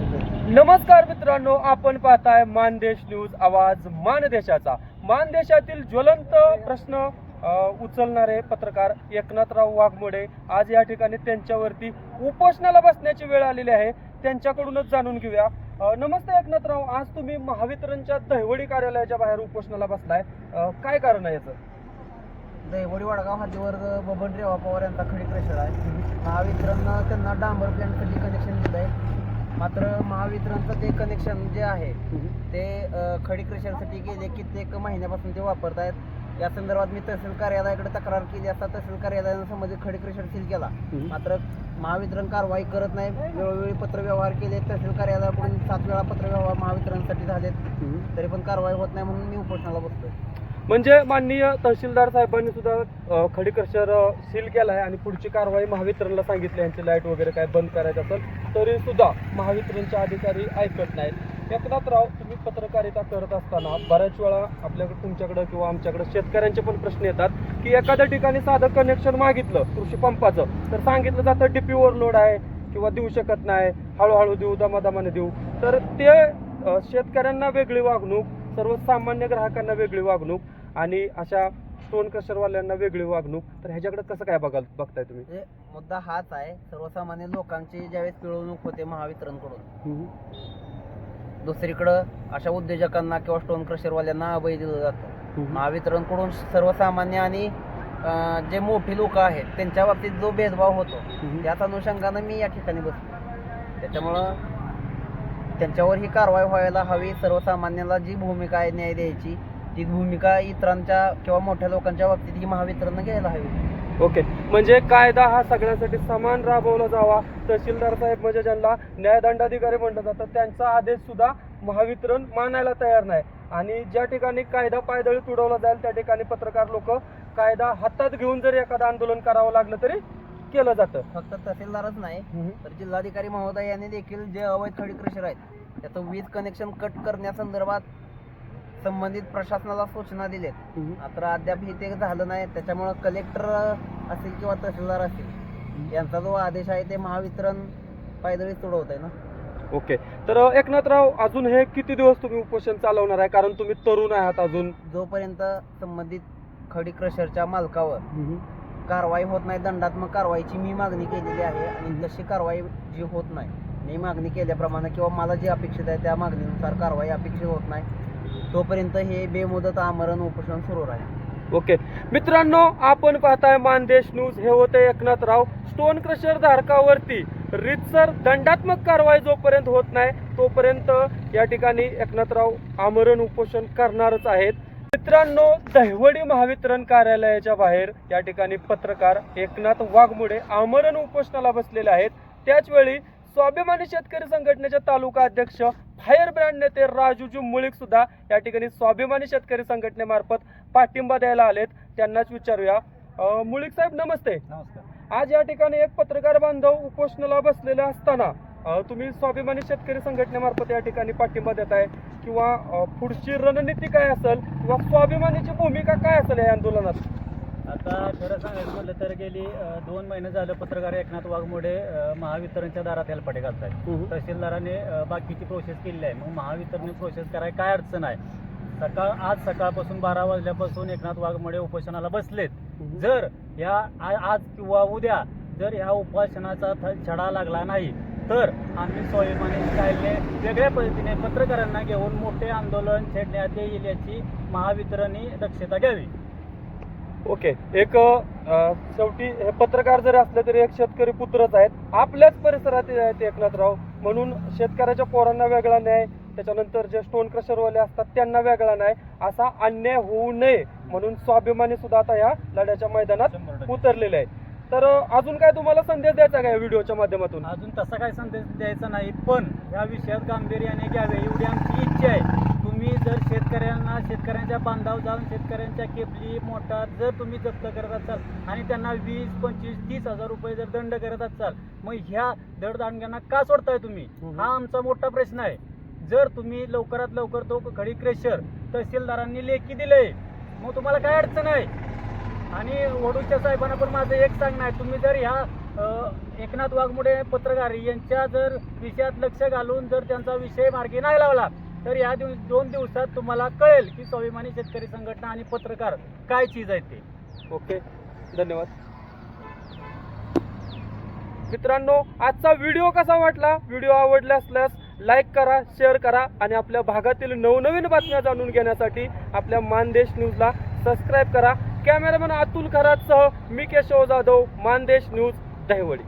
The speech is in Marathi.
नमस्कार मित्रांनो आपण पाहताय मानदेश न्यूज आवाज मानदेशाचा. मानदेशातील ज्वलंत प्रश्न उचलणारे पत्रकार एकनाथराव वाघमोडे आज या ठिकाणी त्यांच्यावरती उपोषणाला बसण्याची वेळ आलेली आहे. त्यांच्याकडूनच जाणून घेऊया. नमस्ते एकनाथराव आज तुम्ही महावितरणच्या दहिवडी कार्यालयाच्या बाहेर उपोषणाला बसलाय. काय कारण आहे याचं? दहिवडी वडगाव हद्दीवर बबन रेवा पवार यांचा खडी प्रेशर आहे. महावितरण त्यांना डांबर प्लॅनसाठी कनेक्शन दिलं आहे मात्र महावितरणचं ते कनेक्शन जे आहे ते खडी क्रेशरसाठी गेले कित्येक महिन्यापासून ते वापरत आहेत या संदर्भात मी तहसील कार्यालयाकडे तक्रार केली असता तहसील कार्यालयानं संबंधित खडी क्रेशर सील केला. मात्र महावितरण कारवाई करत नाही. वेळोवेळी पत्रव्यवहार केले. तहसील कार्यालयाकडून सात वेळा पत्रव्यवहार महावितरणसाठी झालेत. तरी पण कारवाई होत नाही म्हणून मी उपोषणाला बसतोय म्हणजे माननीय तहसीलदार साहेबांनी सुद्धा खडीकर शहर सील केला आहे आणि पुढची कारवाई महावितरणला सांगितली यांची लाइट वगैरे काय बंद करायचं असेल तरी सुद्धा महावितरणचे अधिकारी ऐकत नाहीत. एकनाथराव तुम्ही पत्रकारिता करत असताना बऱ्याच वेळा आपल्याकडे तुमच्याकडे किंवा आमच्याकडे शेतकऱ्यांचे पण प्रश्न येतात की एखाद्या ठिकाणी साधं कनेक्शन मागितलं कृषी पंपाचं तर सांगितलं जातं डीपी ओव्हरलोड आहे किंवा देऊ शकत नाही हळूहळू देऊ दमादमाने देऊ. तर ते शेतकऱ्यांना वेगळी वागणूक सर्वसामान्य ग्राहकांना वेगळी वागणूक आणि अशा स्टोन क्रशरवाल्यांना वेगळी वागणूक. तर ह्याच्याकडे कसं काय बघाल बघताय तुम्ही? म्हणजे मुद्दा हाच आहे सर्वसामान्य लोकांची ज्यावेळेस पिळवणूक होते महावितरणकडून दुसरीकडं अशा उद्योजकांना किंवा स्टोन क्रशरवाल्यांना अभय दिलं जातं. महावितरणकडून सर्वसामान्य आणि अं, जे मोठी लोक आहेत त्यांच्या बाबतीत जो भेदभाव होतो त्याच अनुषंगानं मी या ठिकाणी बसतो त्याच्यामुळं त्यांच्यावर ही कारवाई व्हायला हवी सर्वसामान्याला जी भूमिका आहे न्याय द्यायची ती भूमिका इतरांच्या किंवा मोठ्या लोकांच्या बाबतीत ही महावितरणनं घ्यायला हवी. ओके. म्हणजे कायदा हा सगळ्यांसाठी समान राबवला जावा. तहसीलदार साहेब म्हणजे ज्यांना न्यायदंडाधिकारी म्हटलं जातं त्यांचा आदेश सुद्धा महावितरण मानायला तयार नाही. आणि ज्या ठिकाणी कायदा पायदळी तुडवला जाईल त्या ठिकाणी पत्रकार लोक कायदा हातात घेऊन जरी एखादं आंदोलन करावं लागलं तरी केलं जातं. फक्त तहसीलदारच नाही तर जिल्हाधिकारी महोदय यांनी देखील जे अवैध खडी क्रशर आहेत त्याचं वीज कनेक्शन कट करण्यासंदर्भात संबंधित प्रशासनाला सूचना दिलेत मात्र अद्याप हे ते झालं नाही. त्याच्यामुळं कलेक्टर असेल किंवा तहसीलदार असेल यांचा जो आदेश आहे ते महावितरण पायदळी तुडवत आहे ना. ओके. तर एकनाथराव अजून हे किती दिवस तुम्ही उपोषण चालवणार आहे? कारण तुम्ही तरुण आहात अजून. जोपर्यंत संबंधित खडी क्रशरच्या मालकावर कारवाई होत नाही दंडात्मक कारवाईची मी मागणी केलेली आहे आणि तशी कारवाई जी होत नाही मी मागणी केल्याप्रमाणे किंवा मला जे अपेक्षित आहे त्या मागणीनुसार कारवाई अपेक्षित होत नाही. तोपर्यंत हे बेमुदत आमरण उपोषण सुरू राहील. ओके. मित्रांनो आपण पाहताय मानदेश न्यूज. हे होते एकनाथराव स्टोन क्रशर धारकावरती रितसर दंडात्मक कारवाई जोपर्यंत होत नाही तोपर्यंत या ठिकाणी एकनाथराव आमरण उपोषण करणारच आहेत. मित्रांनो दहिवडी महावितरण कार्यालयाच्या बाहेर या ठिकाणी पत्रकार एकनाथ वाघमुळे आमरण उपोषणाला बसलेले आहेत. त्याचवेळी स्वाभिमानी शेतकरी संघटनेचे तालुका अध्यक्ष फायर ब्रँड नेते राजूजी मुळीक सुद्धा या ठिकाणी स्वाभिमानी शेतकरी संघटनेमार्फत पाठिंबा द्यायला आलेत. त्यांनाच विचारूया. मुळीक साहेब नमस्ते. आज या ठिकाणी एक पत्रकार बांधव उपोषणाला बसलेले असताना तुम्ही स्वाभिमानी शेतकरी संघटनेमार्फत या ठिकाणी पाठिंबा देत आहे किंवा पुढची रणनीती काय असेल किंवा स्वाभिमानीची भूमिका काय असेल या आंदोलनात? आता खरं सांगायचं म्हटलं तर गेली अ, दोन महिने झालं पत्रकार एकनाथ वाघमोडे अ, महावितरणच्या दारात हेलपाटे घालतायत. तहसीलदाराने अ, बाकीची प्रोसेस केलेली आहे. मग महावितरणने प्रोसेस करायला काय अडचण आहे? सकाळ आज सकाळपासून बारा वाजल्यापासून एकनाथ वाघमोडे उपोषणाला बसलेत. जर या आ- आज किंवा उद्या जर ह्या उपोषणाचा थ- छडा लागला नाही तर आम्ही स्वाभिमानी कायदे वेगळ्या पद्धतीने पत्रकारांना घेऊन मोठे आंदोलन छेडण्यात येईल याची महावितरणने दक्षता घ्यावी. ओके एक शेवटी हे पत्रकार जरी असले तरी एक शेतकरी पुत्रच आहेत. आपल्याच परिसरातील आहेत एकनाथराव. म्हणून शेतकऱ्याच्या पोरांना वेगळा न्याय त्याच्यानंतर जे स्टोन क्रशरवाले असतात त्यांना वेगळा न्याय. असा अन्याय होऊ नये म्हणून स्वाभिमानी सुद्धा आता या लढ्याच्या मैदानात. उतरलेले आहे तर अजून काय तुम्हाला संदेश द्यायचा काय व्हिडिओच्या माध्यमातून? अजून तसा काही संदेश द्यायचा नाही पण या विषयात गांभीर्याने घ्यावे एवढी आमची इच्छा आहे. तुम्ही जर शेतकऱ्यांना शेतकऱ्यांच्या बांधाव जाऊन शेतकऱ्यांच्या केपली मोटार जर तुम्ही जप्त करत असाल आणि त्यांना वीस पंचवीस तीस हजार रुपये जर दंड करत असाल मग ह्या दडदांड्यांना का सोडताय तुम्ही. हा आमचा मोठा प्रश्न आहे. जर तुम्ही लवकरात लवकर तो खडी क्रेशर तहसीलदारांनी लेखी दिलंय मग तुम्हाला काय अडचण आहे? आणि वडूच्या साहेबांना पण माझं एक सांगणं आहे तुम्ही जर ह्या एकनाथ वाघमोडे पत्रकार यांच्या जर विषयात लक्ष घालून जर त्यांचा विषय मार्गी नाही लावला तर या दिवस दोन दिवसात तुम्हाला कळेल की स्वाभिमानी शेतकरी संघटना आणि पत्रकार काय चीज आहे ते. ओके धन्यवाद. मित्रांनो आजचा व्हिडिओ कसा वाटला? व्हिडिओ आवडला असल्यास लाईक करा शेअर करा आणि आपल्या भागातील नवनवीन बातम्या जाणून घेण्यासाठी आपल्या मानदेश न्यूजला सबस्क्राईब करा. कॅमेरामॅन अतुल खरातसह मी केशव जाधव मानदेश न्यूज दहिवडी.